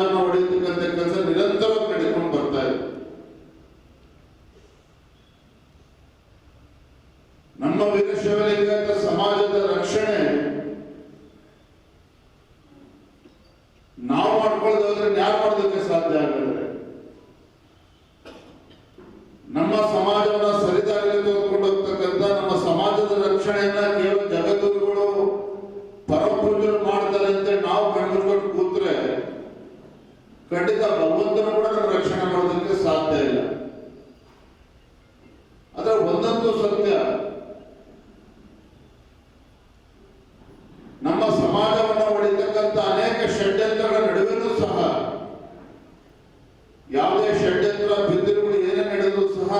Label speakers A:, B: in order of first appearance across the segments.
A: ಸಮಾಧಾನ ಹೊಡೆಯತಕ್ಕಂಥ ಕೆಲಸ ನಿರಂತರವಾಗಿ ನಡೆದುಕೊಂಡು ಬರ್ತಾ ಇದೆ. ನಮ್ಮ ವೀರಶೈವಲಿಂಗ ಸಮಾಜದ ರಕ್ಷಣೆ ನಾವು ಮಾಡ್ಕೊಳ್ಳೋದಾದ್ರೆ ಯಾರು ಮಾಡೋದಕ್ಕೆ ಸಾಧ್ಯ ಆಗ್ತದೆ ನಮ್ಮ ಸಮಾಜವನ್ನ ಸರಿದಾರಿಗೆ ತೆಗೆದುಕೊಂಡು ಹೋಗ್ತಕ್ಕಂಥ ನಮ್ಮ ಸಮಾಜದ ರಕ್ಷಣೆಯನ್ನ ಖಂಡಿತ ಭಗವಂತನು ಕೂಡ ನಮ್ಮ ರಕ್ಷಣೆ ಮಾಡೋದಕ್ಕೆ ಸಾಧ್ಯ ಇಲ್ಲ. ಆದ್ರೆ ಒಂದಂತೂ ಸತ್ಯ, ನಮ್ಮ ಸಮಾಜವನ್ನು ಹೊಡಿತಕ್ಕಂಥ ಅನೇಕ ಷಡ್ಯಂತ್ರಗಳ ನಡುವೆನೂ ಸಹ, ಯಾವುದೇ ಷಡ್ಯಂತ್ರ ಬಿದ್ದಿರುಗಳು ಏನೇ ನಡೆದರೂ ಸಹ,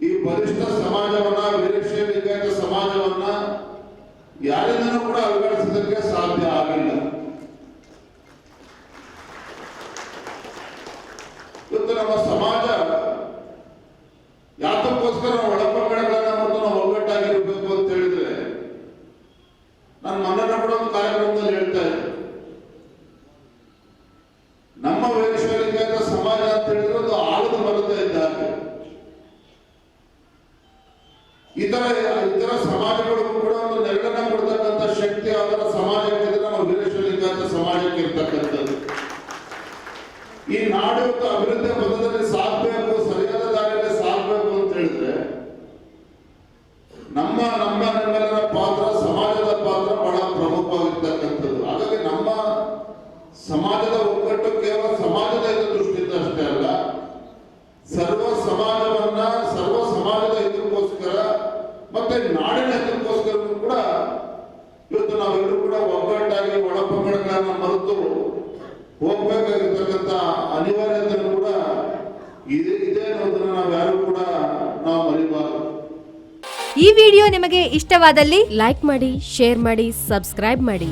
A: ಈ ಬಲಿಷ್ಠ ಸಮಾಜವನ್ನ ಲಿಂಗಾಯತ ಸಮಾಜವನ್ನ ಯಾರಿಂದನೂ ಕೂಡ ಅಲುಗಾಡಿಸೋದಕ್ಕೆ ಸಾಧ್ಯ ಆಗಿಲ್ಲ. ಇವತ್ತು ನಮ್ಮ ಸಮಾಜ ಯಾತಕ್ಕೋಸ್ಕರ ಒಳಪಂಗಡಗಳನ್ನ ಮತ್ತು ನಾವು ಒಗ್ಗಟ್ಟಾಗಿರ್ಬೇಕು ಅಂತ ಹೇಳಿದ್ರೆ ನಾನು ಮೊನ್ನೆ ಕೂಡ ಒಂದು ಕಾರ್ಯಕ್ರಮದಲ್ಲಿ ಹೇಳ್ತಾ ಇದ್ದೆ. ನಮ್ಮ ವೀರಶೈವ ಸಮಾಜ ಅಂತ ಹೇಳಿದ್ರೆ ಒಂದು ಆಳದ ಮರದ ಇದ್ದಾರೆ ಇತರ ಇತರ ಸಮಾಜಗಳಿಗೂ ಕೂಡ ಒಂದು ನೆರಳನ್ನ ಕೊಡ್ತಕ್ಕಂಥ ಶಕ್ತಿ ಅದರ ಈ ನಾಡು ಅಭಿವೃದ್ಧಿ ಪದದಲ್ಲಿ ಸಾಗಬೇಕು ಸರಿಯಾದ ದಾರಿಯಲ್ಲಿ ಸಾಗಬೇಕು ಅಂತ ಹೇಳಿದ್ರೆ, ನಮ್ಮ ನಮ್ಮ ನಮ್ಮೆಲ್ಲರ ಪಾತ್ರ ಸಮಾಜದ ಪಾತ್ರ ಬಹಳ ಪ್ರಮುಖವಾಗಿರ್ತಕ್ಕಂಥದ್ದು. ಹಾಗಾಗಿ ನಮ್ಮ ಸಮಾಜದ ಒಗ್ಗಟ್ಟು ಕೇವಲ ಸಮಾಜದ ಹಿತ ದೃಷ್ಟಿಯಿಂದ ಅಷ್ಟೇ ಅಲ್ಲ, ಸರ್ವ ಸಮಾಜವನ್ನ, ಸರ್ವ ಸಮಾಜದ ಹಿತಕ್ಕೋಸ್ಕರ ಮತ್ತೆ ನಾಡಿನ ಹಿತಕ್ಕೋಸ್ಕರ ಕೂಡ ಇವತ್ತು ನಾವೆಲ್ಲರೂ ಕೂಡ ಒಗ್ಗಟ್ಟಾಗಿ ಒಳಪಂಗಡಗಳನ್ನ ಮರೆತು ಹೋಗ್ಬೇಕಾಗಿರ್ತಕ್ಕಂಥ ಅನಿವಾರ್ಯತೆ ಕೂಡ ಇದೆ ಇದೆ ಅನ್ನೋದನ್ನ ನಾವ್ಯಾರು ಕೂಡ ನಾವು ಮರಿಬಾರದು.
B: ಈ ವಿಡಿಯೋ ನಿಮಗೆ ಇಷ್ಟವಾದಲ್ಲಿ
C: ಲೈಕ್ ಮಾಡಿ, ಶೇರ್ ಮಾಡಿ, ಸಬ್ಸ್ಕ್ರೈಬ್ ಮಾಡಿ.